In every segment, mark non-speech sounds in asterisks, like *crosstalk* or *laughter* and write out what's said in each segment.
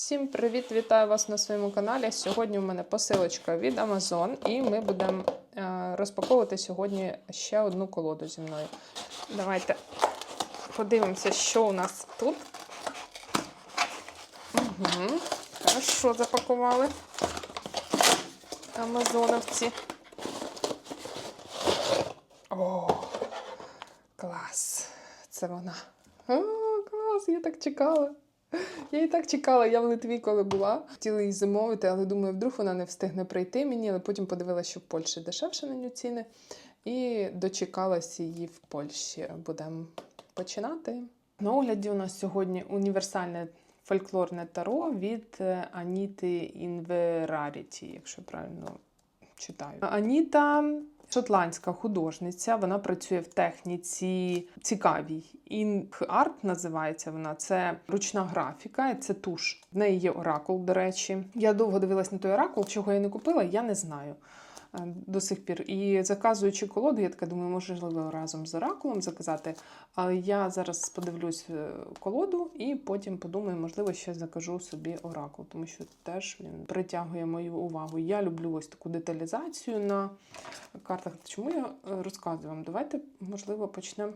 Всім привіт! Вітаю вас на своєму каналі. Сьогодні у мене посилочка від Amazon, і ми будемо е, розпаковувати сьогодні ще одну колоду зі мною. Давайте подивимося, що у нас тут. Угу. Хорошо запакували амазоновці. О, клас! Це вона. О, клас! Я так чекала. Я її так чекала, я в Литві, коли була. Хотіла її замовити, але думаю, вдруг вона не встигне прийти мені, але потім подивилася, що в Польщі дешевше на нього ціни. І дочекалась її в Польщі. Будемо починати. На огляді у нас сьогодні універсальне фольклорне таро від е, Аніти Інвераріті, якщо правильно читаю. Аніта шотландська художниця. Вона працює в техніці цікавій. Інг-арт називається вона. Це ручна графіка, це туш. В неї є оракул, до речі. Я довго дивилась на той оракул, чого я не купила, я не знаю. Е, До сих пір. І заказуючи колоду, я така думаю, можливо, разом з оракулом заказати. Але я зараз подивлюсь е, колоду і потім подумаю, можливо, ще закажу собі оракул, тому що теж він притягує мою увагу. Я люблю ось таку деталізацію на картах. Чому я е, розказую вам? Давайте, можливо, почнемо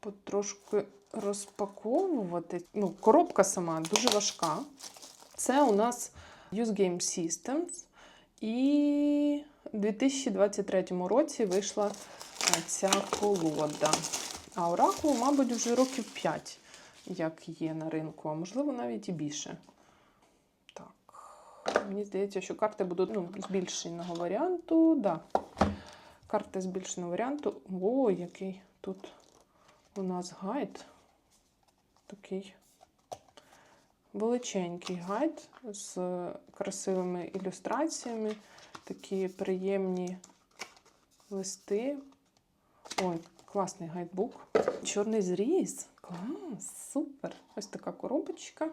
потрошки розпаковувати. Ну, коробка сама дуже важка. Це у нас Use Game Systems. І у 2023 році вийшла е, ця колода. А Оракул, мабуть, вже років 5, як є на ринку, а можливо навіть і більше. Так, мені здається, що карти будуть ну, збільшеного варіанту. Да. Карти збільшеного варіанту. О, який тут у нас гайд. Такий величенький гайд з красивими ілюстраціями, такі приємні листи. Ой, класний гайдбук. Чорний зріз. Клас, супер. Ось така коробочка.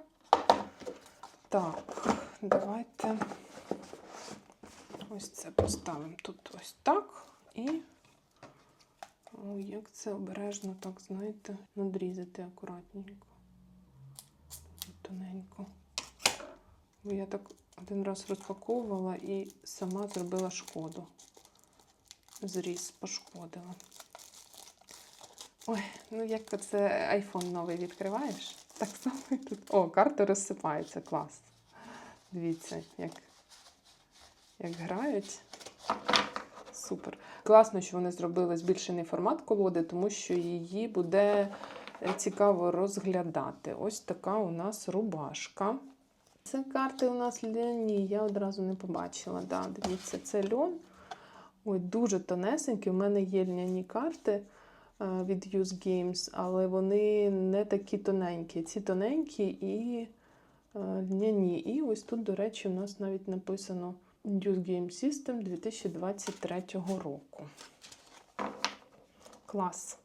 Так, давайте ось це поставимо тут ось так. І Ой, як це обережно, так, знаєте, надрізати акуратненько. Тоненько. Бо я так один раз розпаковувала і сама зробила шкоду. Зріз пошкодила. Ой, ну як це айфон новий відкриваєш? Так само тут. О, карта розсипається, клас. Дивіться, як, як грають. Супер. Класно, що вони зробили збільшений формат колоди, тому що її буде е, цікаво розглядати. Ось така у нас рубашка. Це карти у нас ляні, я одразу не побачила. Да, Дивіться, це льон. Ой, дуже тонесенький. У мене є льняні карти е, від Use Games, але вони не такі тоненькі. Ці тоненькі і е, льняні. І ось тут, до речі, у нас навіть написано. Use Game System 2023 року. Клас.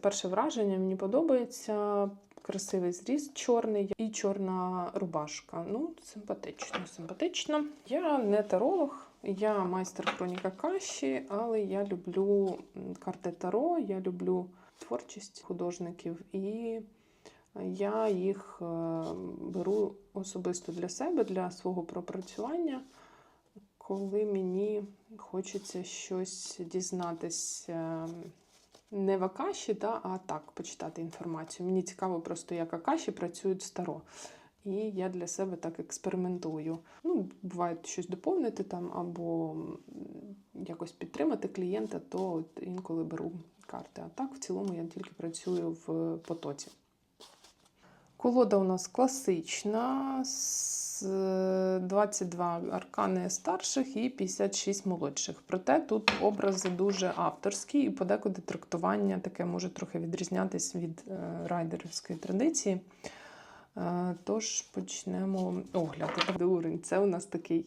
Перше враження мені подобається. Красивий зріз чорний і чорна рубашка. Ну, симпатично, симпатично. Я не таролог, я майстер хроніка каші, але я люблю карти Таро, я люблю творчість художників, і я їх е, беру особисто для себе, для свого пропрацювання коли мені хочеться щось дізнатися не в Акаші, да, а так почитати інформацію. Мені цікаво просто, як Акаші працюють старо. І я для себе так експериментую. Ну, буває щось доповнити там, або якось підтримати клієнта, то інколи беру карти. А так, в цілому, я тільки працюю в потоці. Колода у нас класична, з 22 аркани старших і 56 молодших. Проте тут образи дуже авторські, і подекуди трактування таке може трохи відрізнятися від е, райдерівської традиції. Е, Тож почнемо огляд. Дурень це у нас такий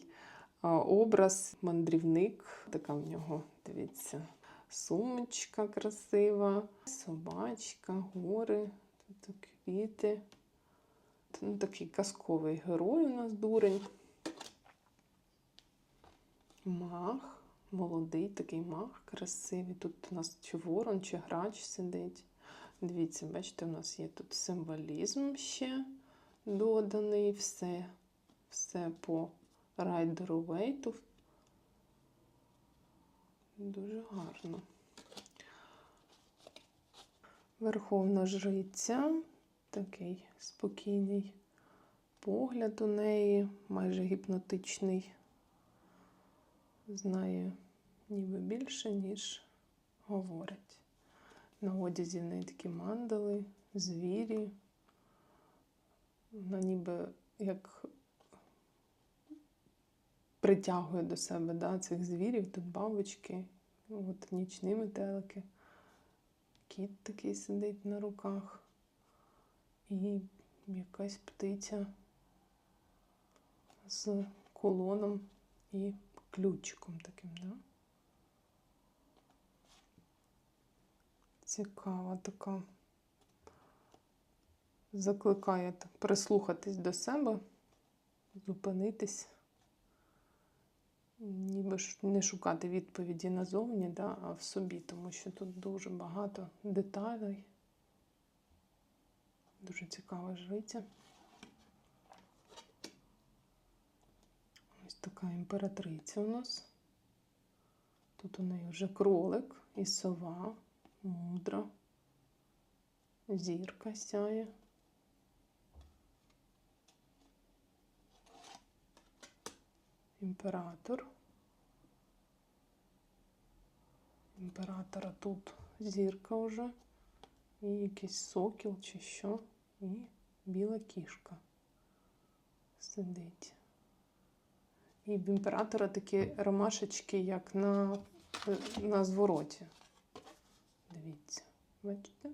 е, образ, мандрівник. Така в нього, дивіться, сумочка красива, собачка, гори, тут квіти. Ну, такий казковий герой у нас дурень. Мах, молодий такий мах, красивий. Тут у нас чи ворон, чи грач сидить. Дивіться, бачите, у нас є тут символізм ще доданий, все, все по райдеру Вейту. Дуже гарно. Верховна жриця, такий спокійний погляд у неї, майже гіпнотичний. Знає ніби більше, ніж говорить. На одязі в неї такі мандали, звірі. Вона ніби як притягує до себе да, цих звірів, тут бабочки, от нічні метелики. Кіт такий сидить на руках. І якась птиця з колоном і ключиком таким, да? Цікава така. Закликає прислухатись до себе, зупинитись, ніби не шукати відповіді назовні, да, а в собі, тому що тут дуже багато деталей. Дуже цікава жриця. Ось така імператриця у нас. Тут у неї вже кролик і сова, мудра, зірка сяє. Імператор. Імператора тут зірка вже. І якийсь сокіл чи що. І біла кішка сидить. І в імператора такі ромашечки, як на, на звороті. Дивіться, бачите?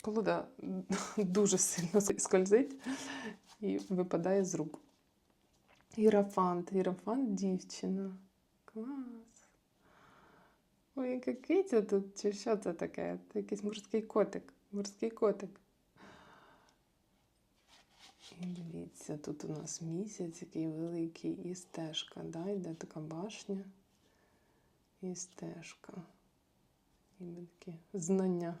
Колода *laughs* дуже сильно скользить і випадає з рук. Ірафант, ірафант дівчина. Клас. Ой, яка киця тут, чи що це таке? Це якийсь морський котик. Морський котик. І дивіться, тут у нас місяць, який великий, і стежка, да? йде така башня і стежка. Ніби такі знання.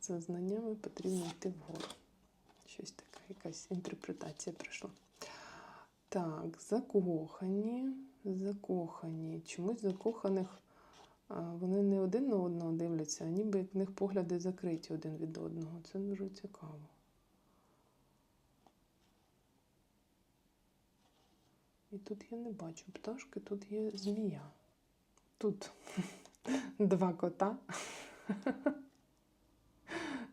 За знаннями потрібно йти вгору. Щось таке, якась інтерпретація прийшла. Так, закохані, закохані. Чомусь закоханих вони не один на одного дивляться, а ніби в них погляди закриті один від одного. Це дуже цікаво. І тут я не бачу пташки, тут є змія. Тут *laughs* два кота. *laughs*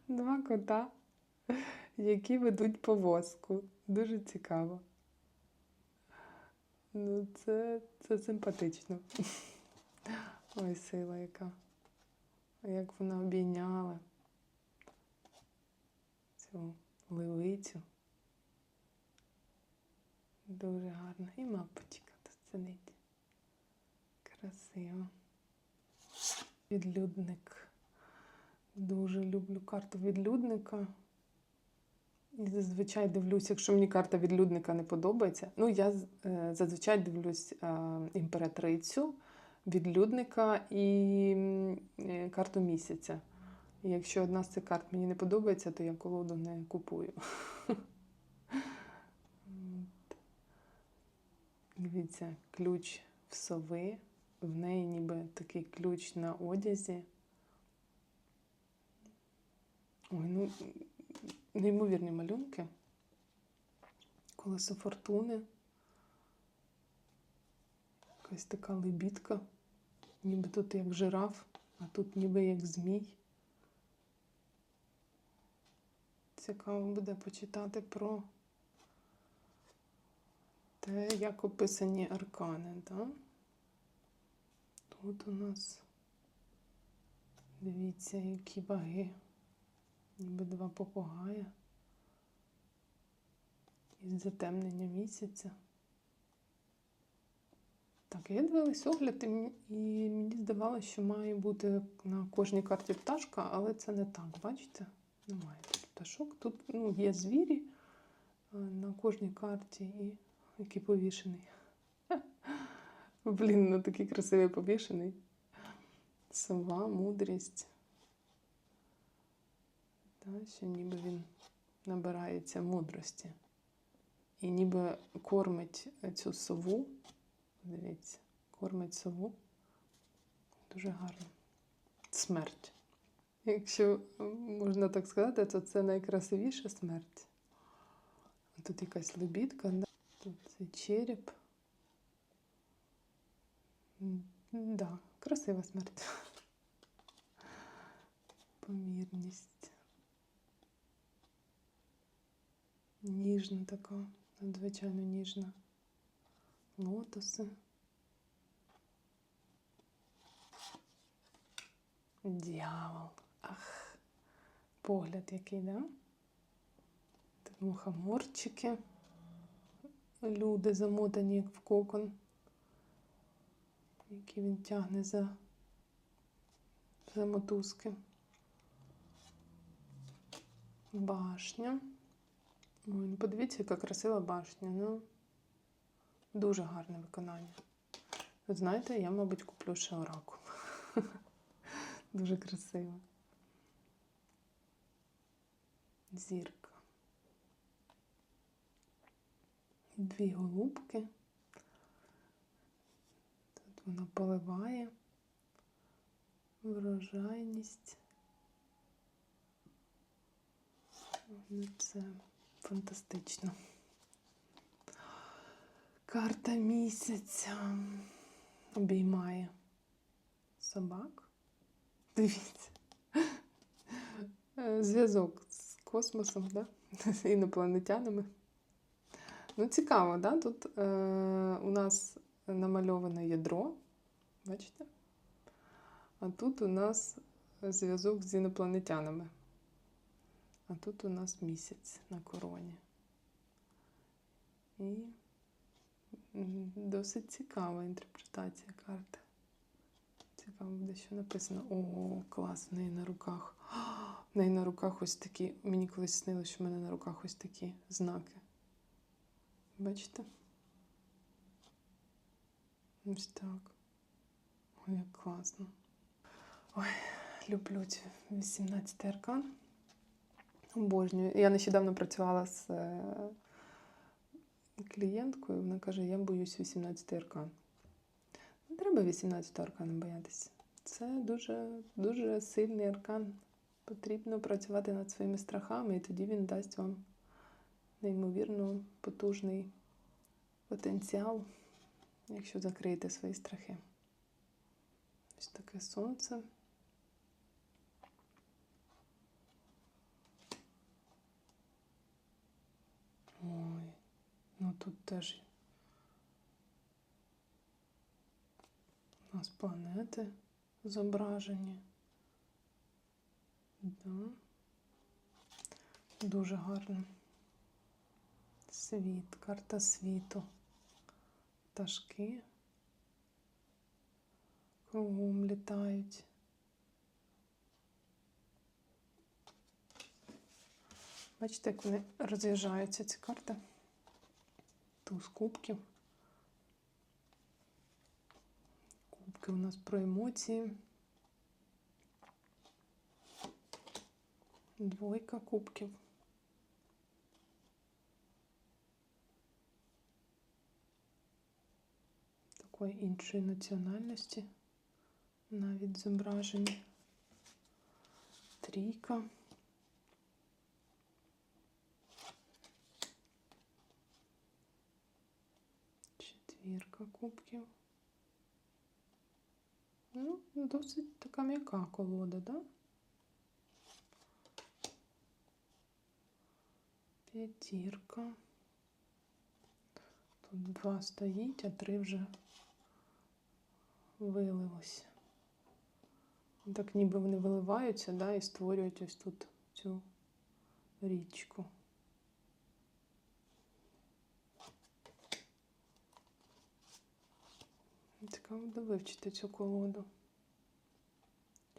Два кота, які ведуть повозку. Дуже цікаво. Ну, це, це симпатично. Ой, сила яка. Як вона обійняла цю ливицю. Дуже гарно. І мапочка тут сидить. Красиво. Відлюдник. Дуже люблю карту відлюдника. Зазвичай дивлюсь, якщо мені карта відлюдника не подобається. Ну, я е, зазвичай дивлюсь е, імператрицю, відлюдника і е, карту місяця. І якщо одна з цих карт мені не подобається, то я колоду не купую. Дивіться, ключ в сови. В неї ніби такий ключ на одязі. Ой, ну, неймовірні малюнки. Колесо фортуни. Якась така лебідка. Ніби тут як жираф, а тут ніби як змій. Цікаво буде почитати про те, як описані аркани, так? Тут у нас, дивіться, які ваги. Ніби два попугая із затемнення місяця. Так, я дивилась огляд, і мені, здавалося, що має бути на кожній карті пташка, але це не так, бачите? Немає тут пташок. Тут ну, є звірі е, на кожній карті і який повішений. *laughs* Блін, ну такий красивий повішений. Сова, мудрість. Та, що ніби він набирається мудрості. І ніби кормить цю сову. Дивіться, кормить сову. Дуже гарно. Смерть. Якщо можна так сказати, то це найкрасивіша смерть. Тут якась лебідка, да? тут цей череп. Да, красива смерть. Помірність. Ніжна така, надзвичайно ніжна. Лотоси. Дьявол. Ах, погляд який, да? Тут мухоморчики. Люди замотані як в кокон, які він тягне за, за мотузки. Башня. Ой, ну подивіться, яка красива башня. Ну, дуже гарне виконання. Ви знаєте, я, мабуть, куплю ще оракул. *laughs* Дуже красиво. Зірка. Дві голубки. Тут вона поливає. Врожайність. Ну, Це фантастично. Карта місяця обіймає собак. Дивіться. Е, Зв'язок з космосом, да? з *laughs* інопланетянами. Ну, цікаво, да? Тут е, у нас намальоване ядро, бачите? А тут у нас зв'язок з інопланетянами. А тут у нас місяць на короні. І досить цікава інтерпретація карти. Цікаво буде, що написано. О, клас, в неї на руках. *gasps* В неї на руках ось такі. Мені колись снилося, що в мене на руках ось такі знаки. Бачите? Ось так. Ой, як класно. Ой, люблю ці 18 аркан. Обожнюю. Я нещодавно працювала з е, клієнткою, вона каже, я боюсь 18 аркан. Не треба 18 арканом боятися. Це дуже, дуже сильний аркан. Потрібно працювати над своїми страхами, і тоді він дасть вам неймовірно потужний потенціал, якщо закриєте свої страхи. Ось таке сонце. Ну тут теж у нас планети зображені. Да. Дуже гарно. Світ, карта світу. Пташки кругом літають. Бачите, як вони роз'їжджаються ці карти. Туз кубків. Кубки у нас про емоції. Двойка кубків. Такої іншої національності навіть зображені. Трійка. Четвірка кубків. Ну, досить така м'яка колода, да? П'ятірка. Тут два стоїть, а три вже вилилось. Так ніби вони виливаються, да, і створюють ось тут цю річку. Цікаво буде вивчити цю колоду.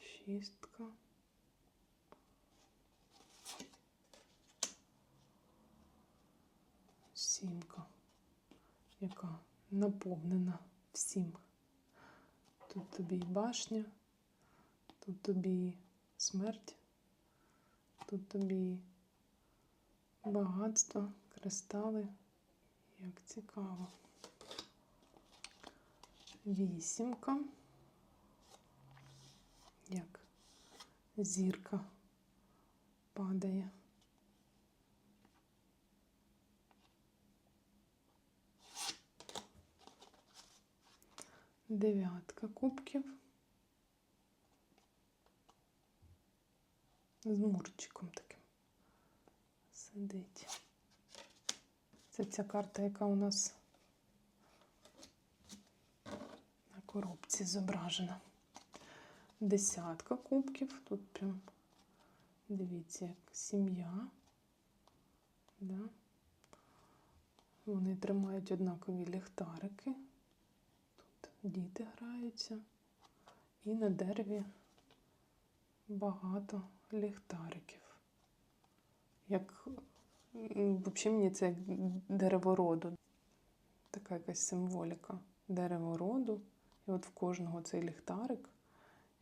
Шістка. Сімка, яка наповнена всім. Тут тобі і башня, тут тобі і смерть, Тут тобі багатство, кристали. Як цікаво. Вісімка. Як зірка падає. Дев'ятка кубків. З мурчиком таким сидить. Це ця карта, яка у нас на коробці зображена. Десятка кубків. Тут прям дивіться, як сім'я. Да? Вони тримають однакові ліхтарики. Тут діти граються. І на дереві багато ліхтариків. Як взагалі мені це як деревороду. Така якась символіка деревороду. І от в кожного цей ліхтарик.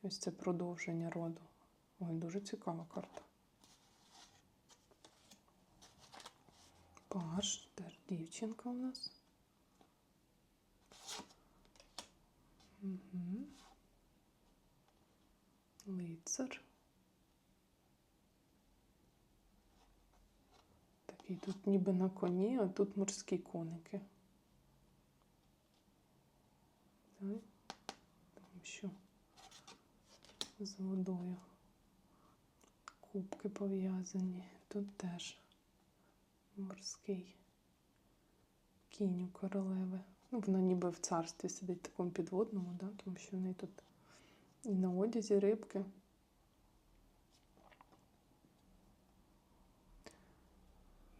Ось це продовження роду. Ой, дуже цікава карта. Паш, теж дівчинка у нас. Угу. Лицар. Такий тут ніби на коні, а тут морські коники. Так. Там що з водою. Кубки пов'язані. Тут теж морський кінь у королеви. Ну, вона ніби в царстві сидить такому підводному, да? тому що в неї тут і на одязі рибки.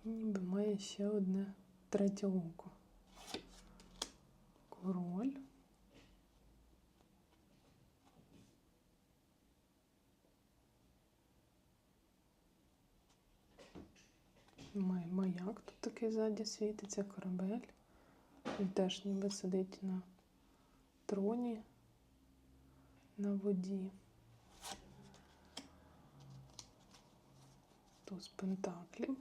І ніби має ще одне третє око. Король. Маяк тут такий ззаді світиться, корабель. Він теж ніби сидить на троні на воді. Туз пентаклів.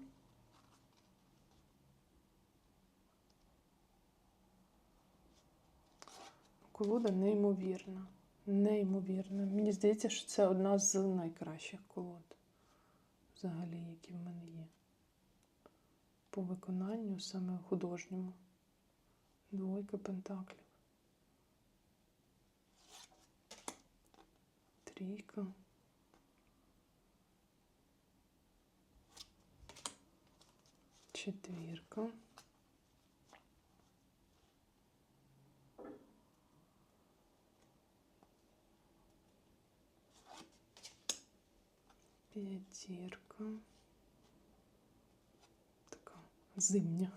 Колода неймовірна. Неймовірна. Мені здається, що це одна з найкращих колод, взагалі, які в мене є. По виконанню саме художньому. Двойка пентаклів. Трійка. Четвірка. П'ятірка. Зимня.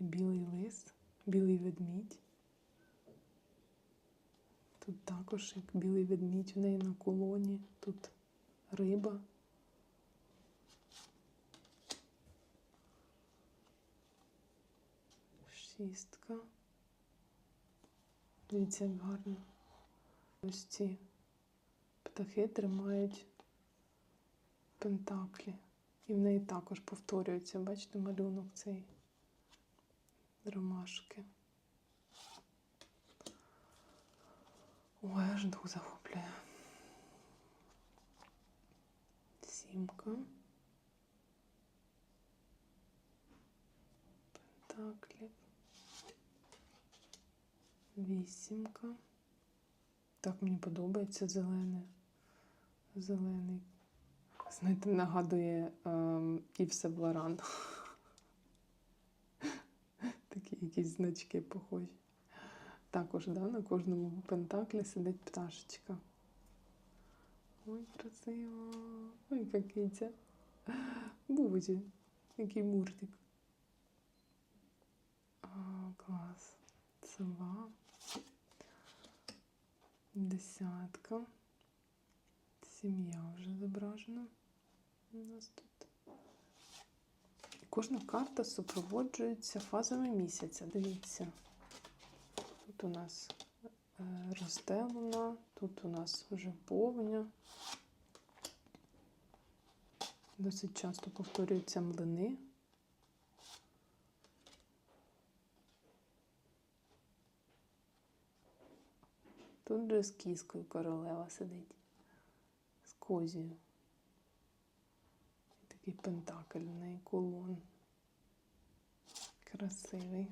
Білий лис, білий ведмідь. Тут також як білий ведмідь у неї на колоні. Тут риба. Шістка. Дивіться, як гарно. Ось ці птахи тримають пентаклі. І в неї також повторюється, бачите, малюнок цей ромашки. Ой, аж дух захоплює. Сімка. Пентаклів. Вісімка. Так мені подобається зелене. Зелений. Знаєте, нагадує ем, Ів Севларан. Такі якісь значки похожі. Також да, на кожному пентаклі сидить пташечка. Ой, красиво. Ой, яка киця. Бузі. Який муртик. А, клас. Сова. Десятка. Сім'я вже зображена. У нас тут. Кожна карта супроводжується фазами місяця. Дивіться. Тут у нас е, росте луна, тут у нас вже повня. Досить часто повторюються млини. Тут же з кіскою королева сидить. З козію. І такий неї кулон. Красивий.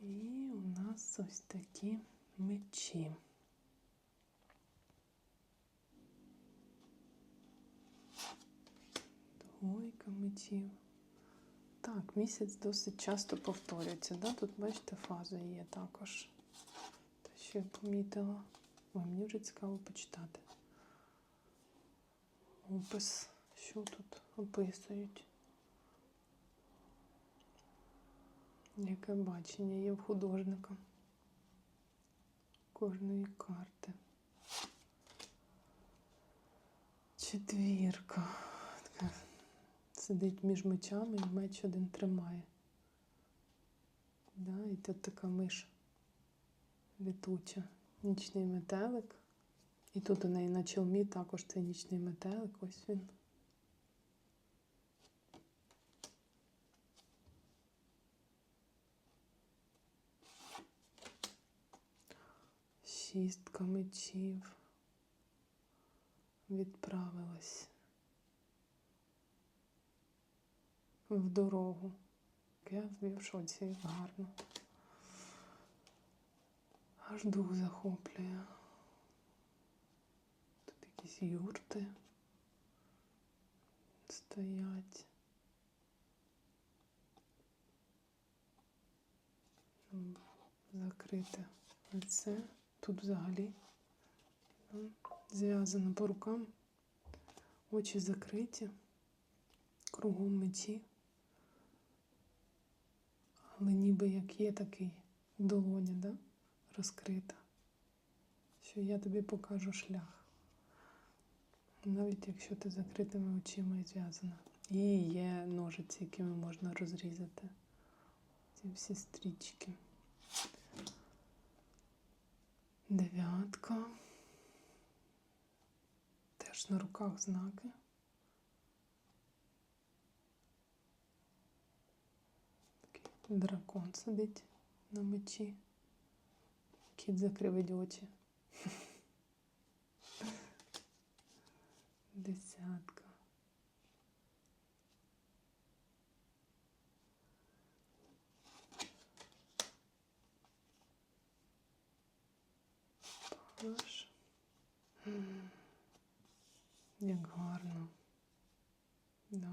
І у нас ось такі мечі. Двойка мечів. Так, місяць досить часто повторюється. Да? Тут, бачите, фаза є також. Те, що я помітила. Ой, мені вже цікаво почитати. Опис, що тут описують. Яке бачення є в художника кожної карти. Четвірка. Така сидить між мечами і меч один тримає. Да, і тут така миш літуча. Нічний метелик. І тут у неї на чолмі також цей нічний метелик. Ось він. Шістка мечів відправилась в дорогу. Я в шоці гарно. Аж дух захоплює. Тут якісь юрти стоять. Закрите лице. Тут взагалі зв'язано по рукам, очі закриті, кругом мечі. Але ніби як є такий долоня, да? розкрита, що я тобі покажу шлях. Навіть якщо ти закритими очима і зв'язана. І є ножиці, якими можна розрізати ці всі стрічки. Дев'ятка. Теж на руках знаки. Дракон сидить на мечі. Кіт закривить очі. *laughs* Десятка. Паш. М, Як гарно. Да.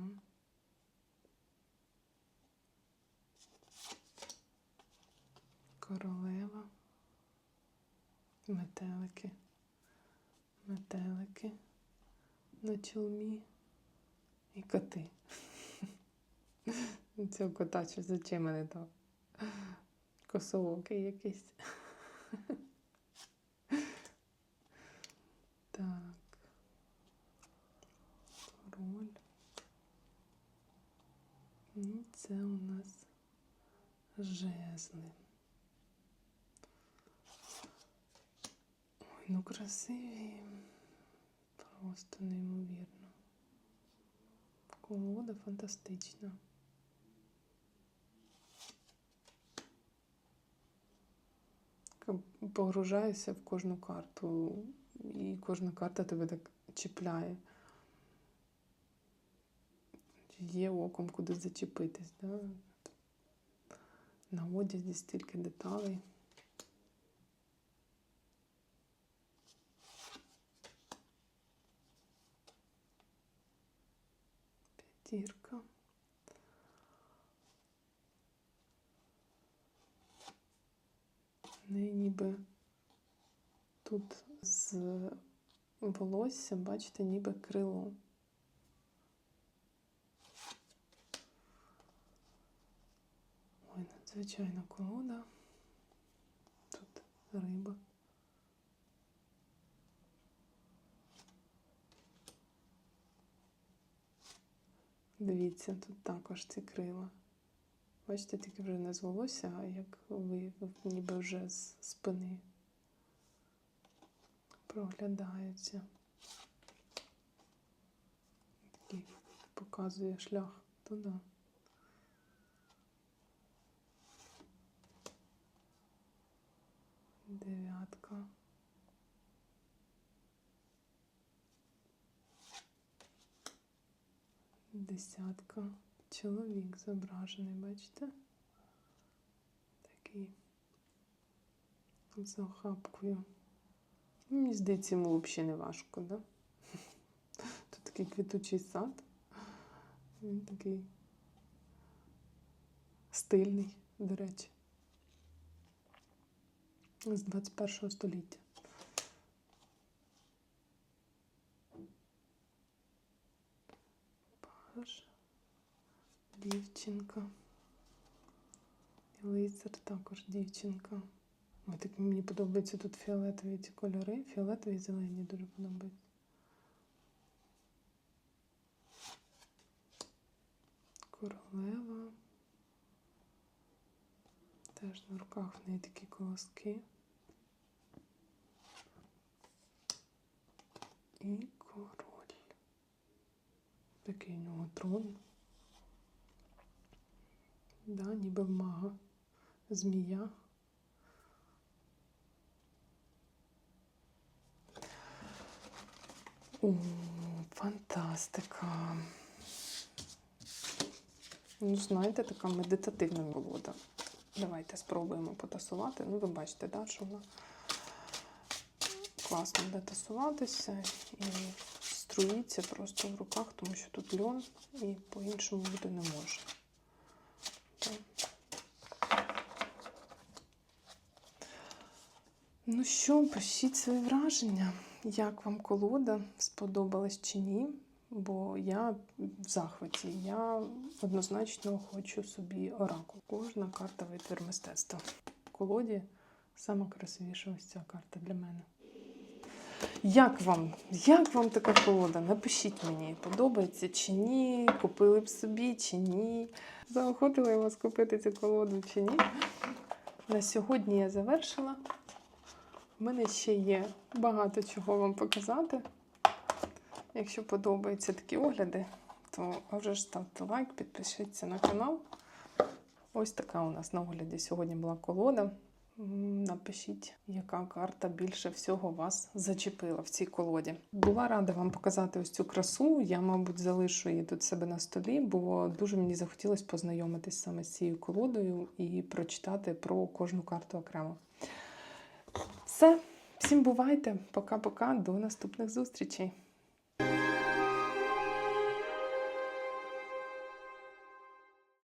Королева. Метелики. Метелики на чолмі і коти. *laughs* Цього кота чи за чим мене так? Косоокий якийсь. *laughs* Так. Король. І це у нас жезли. Ой, ну красиві. Просто неймовірно. Колода фантастична. Погружаєшся в кожну карту, і кожна карта тебе так чіпляє. Є оком куди зачепитись. Да? На одязі стільки деталей. П'ятірка. В неї ніби тут з волосся, бачите, ніби крило. Ой, надзвичайна колода. Тут риба. Дивіться, тут також ці крила. Бачите, тільки вже не з волосся, а як ви ніби вже з спини проглядається. Такий показує шлях туди. Дев'ятка. Десятка. Чоловік зображений, бачите? Такий з охапкою. Ну, Мені здається, йому взагалі не важко, да? *laughs* Тут такий квітучий сад. Він такий стильний, до речі. З 21 століття. Дівчинка. І лицар також дівчинка. Ой, так мені подобаються тут фіолетові ці кольори. Фіолетові і зелені дуже подобаються. Королева. Теж на руках в неї такі колоски. І король. Такий у нього трон. Да, ніби мага. Змія. О, фантастика. Ну, знаєте, така медитативна колода. Давайте спробуємо потасувати. Ну, ви бачите, да, що вона класно буде тасуватися і струїться просто в руках, тому що тут льон і по-іншому бути не може. Ну що, пишіть свої враження, як вам колода сподобалась чи ні, бо я в захваті. Я однозначно хочу собі оракул. Кожна карта витвір мистецтва. В колоді сама красивіша ось ця карта для мене. Як вам? Як вам така колода? Напишіть мені, подобається чи ні, купили б собі чи ні. Заохотила я вас купити цю колоду чи ні. На сьогодні я завершила. У мене ще є багато чого вам показати. Якщо подобаються такі огляди, то вже ж ставте лайк, підпишіться на канал. Ось така у нас на огляді сьогодні була колода. Напишіть, яка карта більше всього вас зачепила в цій колоді. Була рада вам показати ось цю красу. Я, мабуть, залишу її тут себе на столі, бо дуже мені захотілося познайомитись саме з цією колодою і прочитати про кожну карту окремо. Все, всім бувайте, пока-пока, до наступних зустрічей.